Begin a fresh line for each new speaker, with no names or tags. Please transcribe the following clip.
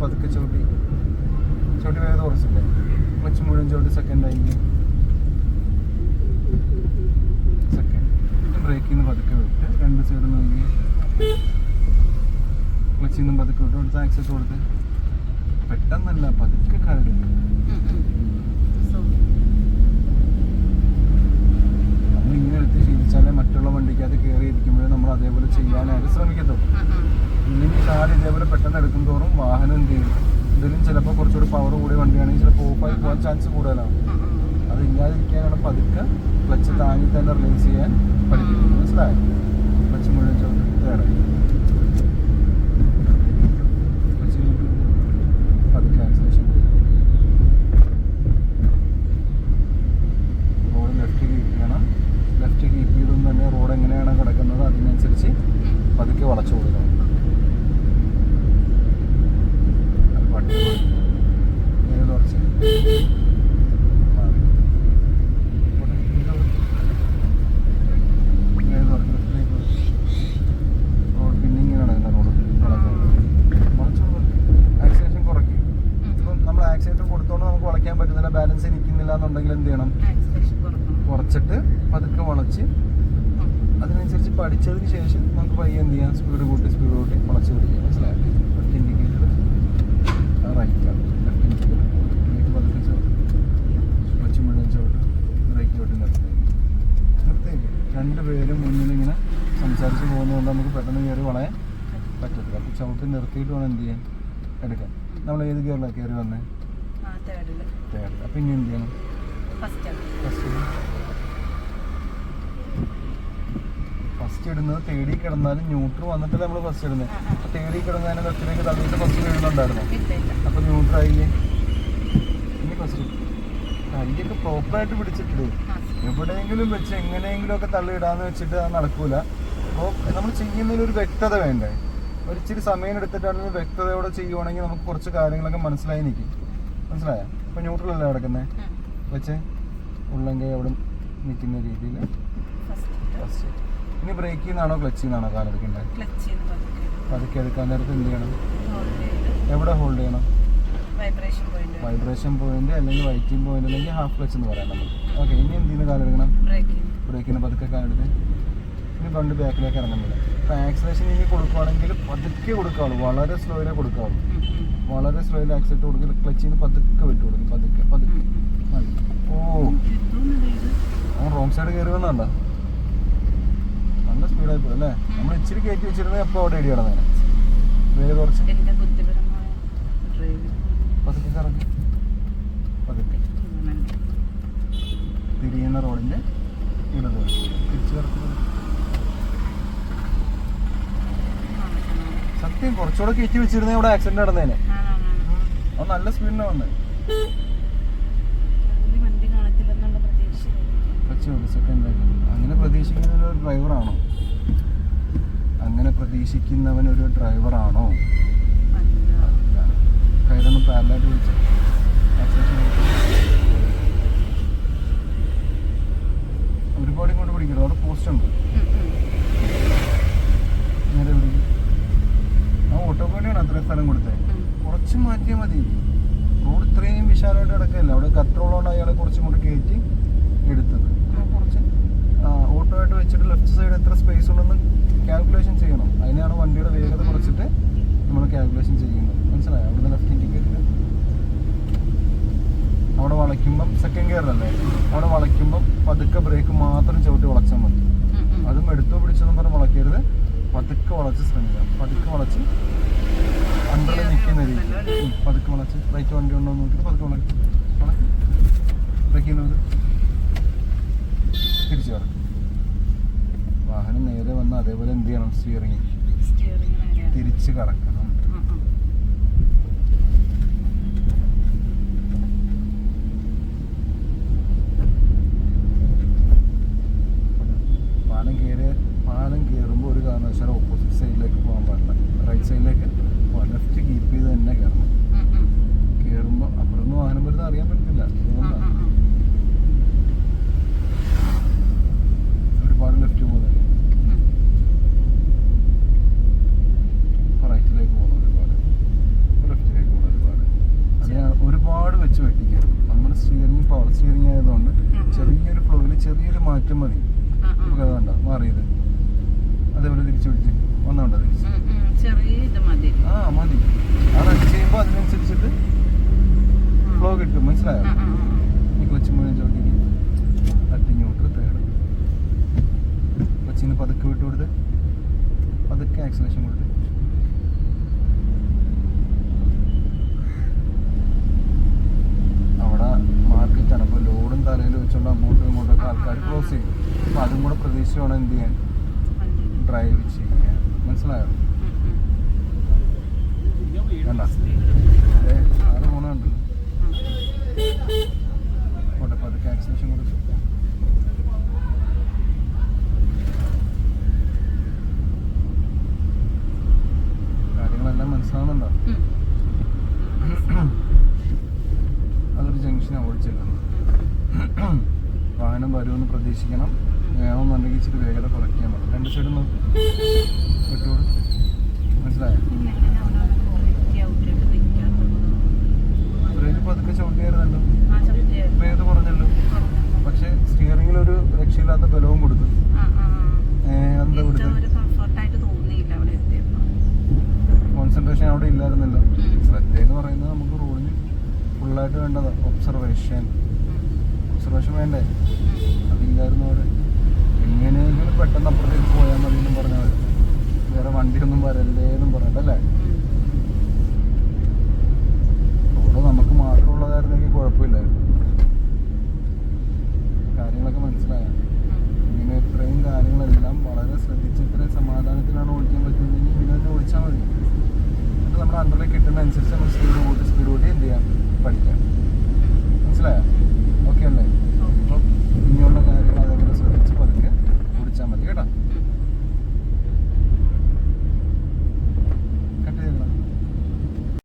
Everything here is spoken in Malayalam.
പതുക്കെ ചവിട്ടി. ചവിട്ടി വേഗം കുറച്ചില്ലേ ക്ലച്ച് മുഴുവൻ ചവിട്ടി സെക്കൻഡ് ആയി. സെക്കൻഡ് ബ്രേക്കിൽ നിന്ന് പതുക്കെ വിട്ട് രണ്ട് സൈഡ് നോക്കി. ക്ലച്ചിൽ നിന്നും പതുക്കെ വിട്ട് കൊടുത്ത് ആക്സസ് കൊടുത്ത്. പെട്ടെന്നല്ല പതുക്കെ കരട് നമ്മൾ ഇങ്ങനെ എടുത്ത് ശീലിച്ചാലേ മറ്റുള്ള വണ്ടിക്കകത്ത് കയറി ഇരിക്കുമ്പോഴേ നമ്മൾ അതേപോലെ ചെയ്യാനായിട്ട് ശ്രമിക്കത്തുള്ളൂ. ഇല്ലെങ്കിൽ കാർ ഇതേപോലെ പെട്ടെന്ന് എടുക്കും തോറും വാഹനം എന്ത് ചെയ്യും? ഇതിലും ചിലപ്പോൾ കുറച്ചുകൂടി പവർ കൂടിയ വണ്ടിയാണെങ്കിൽ ചിലപ്പോൾ ഓഫായി പോകാൻ ചാൻസ് കൂടുതലാണ് അത് ഇല്ലാതിരിക്കാനാണ് പതുക്കെ ക്ലച്ച് താങ്ങി തന്നെ റിലീസ് ചെയ്യാൻ പഠിക്കുന്നത് മനസ്സിലായി? ക്ലച്ച് മുഴുവൻ ചോദിച്ചു തേടായി ക്ലച്ച് പതുക്കെ ആക്സിലേഷൻ റോഡ് ലെഫ്റ്റ് കീപ്പ് ചെയ്യണം ലെഫ്റ്റ് കീപ്പ് ചെയ്തും തന്നെ റോഡ് എങ്ങനെയാണ് കിടക്കുന്നത് അതിനനുസരിച്ച് പതുക്കെ വളച്ചു കൊടുക്കണം അത് പട്ടി ഏത് കുറച്ച് മാറി. പോട്ടെ, ഇങ്ങോട്ട് പോ. ഏത് കുറച്ച് ലെഫ്റ്റിലേക്ക് പോ. റോഡ് പിന്നെ ഇങ്ങനെയാണ് ഇതിന്റെ റോഡ് വളക്കുന്നത് വളച്ചു ആക്സിലേഷൻ കുറയ്ക്കും ഇപ്പം നമ്മൾ ആക്സിലേറ്റർ കൊടുത്തോണ്ട് നമുക്ക് വളയ്ക്കാൻ പറ്റുന്നില്ല നിൽക്കുന്നില്ല എന്നുണ്ടെങ്കിൽ എന്ത് ചെയ്യണം? കുറച്ചിട്ട് പതുക്കെ വളച്ച് അതിനനുസരിച്ച് പഠിച്ചതിന് ശേഷം നമുക്ക് പയ്യെ എന്ത് ചെയ്യാം? സ്പീഡ് കൂട്ടി സ്പീഡ് കൂട്ടി വളച്ച് പിടിക്കാം. മനസ്സിലായോ? ലെഫ്റ്റ് ഇൻഡിക്കേറ്റർ റൈറ്റാണ് ലെഫ്റ്റ് ഇൻഡിക്കേറ്റർ ബ്രേക്ക് പതുക്കെ ചോട്ട് ക്ലച്ച് മുഴുവൻ ചോട്ട് ബ്രേക്ക് ചോട്ട് നിർത്തി നിർത്തേക്ക് രണ്ട് പേരും മുന്നിൽ ഇങ്ങനെ സംസാരിച്ച് പോകുന്നതുകൊണ്ട് നമുക്ക് പെട്ടെന്ന് കയറി വളയാൻ പറ്റത്തില്ല. അപ്പോൾ ചവിട്ടി നിർത്തിയിട്ട് വേണം എന്ത് ചെയ്യാൻ? എടുക്കാൻ. നമ്മൾ ഏത് ഗിയറിലാണ് കയറി വന്നേ? ഇനി എന്ത് ചെയ്യണം? ഫസ്റ്റ് ഇടുന്നത് തേടി കിടന്നാലും ന്യൂട്രൽ വന്നിട്ടല്ലേ നമ്മൾ ഫസ്റ്റ് ഇടുന്നത് തേടി കിടന്നതിന് ലെഫ്റ്റിലേക്ക് തള്ളിയിട്ട് ഫസ്റ്റ് വീഴുന്നുണ്ടായിരുന്നു? അപ്പോൾ ന്യൂട്രൽ ആയില്ലേ? ഇനി ഫസ്റ്റ് കൈയൊക്കെ പ്രോപ്പറായിട്ട് പിടിച്ചിട്ടില്ലേ എവിടെയെങ്കിലും വെച്ച് എങ്ങനെയെങ്കിലും ഒക്കെ തള്ളിയിടാന്ന് വെച്ചിട്ട് അത് നടക്കൂല. അപ്പോൾ നമ്മൾ ചെയ്യുന്നതിൽ ഒരു വ്യക്തത വേണ്ടേ? ഒരു ഇച്ചിരി സമയം എടുത്തിട്ടാണെങ്കിൽ വ്യക്തതയോടെ ചെയ്യുവാണെങ്കിൽ നമുക്ക് കുറച്ച് കാര്യങ്ങളൊക്കെ മനസ്സിലായി നിൽക്കും. മനസ്സിലായോ? ഇപ്പം ന്യൂട്രലല്ലേ കിടക്കുന്നത് വെച്ച് ഉള്ളെങ്കിൽ അവിടെ നിൽക്കുന്ന രീതിയിൽ ഫസ്റ്റ് ഇനി ബ്രേക്കിൽ നിന്നാണോ ക്ലച്ചിൽ നിന്നാണോ കാലെടുക്കേണ്ടത് പതുക്കെ എടുക്കാൻ നേരത്ത് എന്ത് ചെയ്യണം? എവിടെ ഹോൾഡ് ചെയ്യണം?
വൈബ്രേഷൻ പോയിന്റ്
അല്ലെങ്കിൽ വൈറ്റിംഗ് പോയിന്റ് അല്ലെങ്കിൽ ഹാഫ് ക്ലച്ച് എന്ന് പറയാം നമ്മൾ. ഓക്കെ ഇനി എന്ത് ചെയ്യുന്ന കാലെടുക്കണം ബ്രേക്കിന് പതുക്കെ കാലെടുത്ത് ഇനി ഫ്രണ്ട് ബാക്കിലേക്ക് ഇറങ്ങുന്നില്ല ഇപ്പം ആക്സിലേഷൻ ഇനി കൊടുക്കുവാണെങ്കിൽ പതുക്കെ കൊടുക്കാവുള്ളൂ. വളരെ സ്ലോയിലേ കൊടുക്കാവുള്ളൂ. വളരെ സ്ലോയിൽ ആക്സിലേറ്റ് കൊടുക്കുക ക്ലച്ച് ചെയ്ത് പതുക്കെ വിട്ടു കൊടുക്കും. പതുക്കെ പതുക്കെ. ഓ. അവൻ റോങ് സൈഡ് കയറി വന്നണ്ട നല്ല സ്പീഡായി പോയി അല്ലേ? നമ്മൾ ഇച്ചിരി കയറ്റി വെച്ചിരുന്നേ എപ്പോൾ അവിടെ ഇടി കിടന്നേനെ വേറെ കുറച്ച് പതുക്കെ കറങ്ങി. കുറച്ചുകൂടെ കയറ്റി വെച്ചിരുന്നേ ഇവിടെ ആക്സിഡന്റ് നടന്നേനെ. അത് നല്ല സ്പീഡിന് സെക്കൻഡ് അങ്ങനെ പ്രതീക്ഷിക്കുന്ന ഒരു ഡ്രൈവറാണോ അങ്ങനെ പ്രതീക്ഷിക്കുന്നവൻ ഒരു ഡ്രൈവറാണോ കയ്യിലൊന്ന് പാരലായിട്ട് വിളിച്ചു. ഒരുപാട് ഇങ്ങോട്ട് പിടിക്കരുത്. അവിടെ പോസ്റ്റ് ഉണ്ട് നേരെ പിടിക്കും ആ ഓട്ടോ വേണ്ടിയാണ് അത്രയും സ്ഥലം കൊടുത്തത്. കുറച്ച് മാറ്റിയാൽ മതി. റോഡ് ഇത്രയും വിശാലമായിട്ട് കിടക്കല്ല അവിടെ കത്രോളോണ്ട് അയാളെ കുറച്ചും കൂടി കയറ്റി എടുത്തത്. കുറച്ച് ഓട്ടോ ആയിട്ട് വെച്ചിട്ട് ലെഫ്റ്റ് സൈഡ് എത്ര സ്പേസ് ഉണ്ടെന്ന് കാൽക്കുലേഷൻ ചെയ്യണം. അതിനാണ് വണ്ടിയുടെ വേഗത കുറച്ചിട്ട് നമ്മൾ കാൽക്കുലേഷൻ ചെയ്യുന്നത്. മനസ്സിലായോ? അവിടുന്ന് ലെഫ്റ്റ് ഇൻഡിക്കേറ്റർ അവിടെ വളയ്ക്കുമ്പം സെക്കൻഡ് ഗിയറിലല്ലേ അവിടെ വളയ്ക്കുമ്പം പതുക്കെ ബ്രേക്ക് മാത്രം ചവിട്ടി വളച്ചാൽ മതി. അതും എടുത്തോ പിടിച്ചതും പറഞ്ഞ് വളയ്ക്കരുത്. പതുക്കെ വളച്ച് ശ്രമിക്കാം പതുക്കെ വളച്ച് അണ്ടറിൽ നിൽക്കുന്ന രീതി. പതുക്കെ വളച്ച്. റൈറ്റ് വണ്ടി ഉണ്ടോ എന്ന് നോക്കിയിട്ട് പതുക്കെ വളച്ച്. തിരിച്ചു കറക്കും വാഹനം നേരെ വന്ന് അതേപോലെ എന്ത് ചെയ്യണം? സ്റ്റിയറിങ് തിരിച്ച് കറക്കണം ഒറ്റ മതി. നമുക്ക് അത് വേണ്ട മാറിയത്. അതേപോലെ തിരിച്ചു പിടിച്ച് തിരിച്ച്.
ഇത്
ആ മതി. അത് അടിച്ച് ചെയ്യുമ്പോൾ അതിനനുസരിച്ചിട്ട് ഫ്ലോ കിട്ടും മനസ്സിലായോ. ഈ ക്ലച്ച് മുഴുവൻ ചോട്ടിക്ക് തട്ടിങ്ങോട്ട് തേടും. കൊച്ചിന് പതുക്കെ വിട്ടു കൊടുത്ത് പതുക്കെ ആക്സിലേഷൻ കൊടുത്ത് അവിടെ മാർക്കറ്റാണ് അപ്പോൾ ലോഡും തലയിൽ വെച്ചുകൊണ്ട് അങ്ങോട്ടും ഇങ്ങോട്ടൊക്കെ ആൾക്കാർ ക്രോസ് ചെയ്യും. അപ്പോൾ അതും കൂടെ പ്രതീക്ഷയാണ് വേണം എന്ത് ചെയ്യാൻ ഡ്രൈവ് ചെയ്യാൻ. മനസ്സിലായോ? വേണ്ട. അതെ ആറ് മൂന്നുണ്ട് പോട്ടെ പതുക്കെ ആക്സിലേഷൻ കൊടുത്ത് കാര്യങ്ങളെല്ലാം മനസ്സിലാവുന്നുണ്ടോ
ഉം.
അതൊരു ജംഗ്ഷനാണ് ഓടിച്ചെല്ലുന്നത് വാഹനം വരുമെന്ന് പ്രതീക്ഷിക്കണം. വേണമെന്നുണ്ടെങ്കിൽ ഇച്ചിരി വേഗത കുറയ്ക്കാൻ പറ്റും. രണ്ട്
സൈഡിൽ നിന്ന് കിട്ടുള്ളൂ മനസ്സിലായോ?
ബ്രേക്ക് പതുക്കെ ചവിട്ടിയായിരുന്നല്ലോ. വേഗത കുറഞ്ഞല്ലോ. പക്ഷെ സ്റ്റിയറിംഗിൽ ഒരു രക്ഷയില്ലാത്ത ബലവും കൊടുത്തു. എന്താ
കൊടുത്തു?
കോൺസെൻട്രേഷൻ അവിടെ ഇല്ലായിരുന്നല്ലോ. ശ്രദ്ധ എന്ന് പറയുന്നത് നമുക്ക് റോഡിന് ഫുള്ളായിട്ട് വേണ്ടതാണ് ഒബ്സർവേഷൻ ഒബ്സർവേഷൻ വേണ്ടേ? അതില്ലായിരുന്നു അവിടെ. എങ്ങനെയെങ്കിലും പെട്ടെന്ന് അപ്പുറത്തേക്ക് പോയാൽ മതി എന്നും പറഞ്ഞാൽ മതി. വേറെ വണ്ടിയൊന്നും വരല്ലേ എന്നും പറഞ്ഞിട്ടല്ലേ അവിടെ നമുക്ക് മാത്രമുള്ളതായിരുന്നെങ്കിൽ കുഴപ്പമില്ലായിരുന്നു. കാര്യങ്ങളൊക്കെ മനസ്സിലായ? ഇങ്ങനെ ഇത്രയും കാര്യങ്ങളെല്ലാം വളരെ ശ്രദ്ധിച്ച് ഇത്രയും സമാധാനത്തിലാണ് ഓടിക്കാൻ പറ്റുന്നതെങ്കിൽ ഇങ്ങനെ ഓടിച്ചാൽ മതി. എന്നിട്ട് നമ്മുടെ അണ്ടറിൽ കിട്ടുന്ന അനുസരിച്ച് നമ്മൾ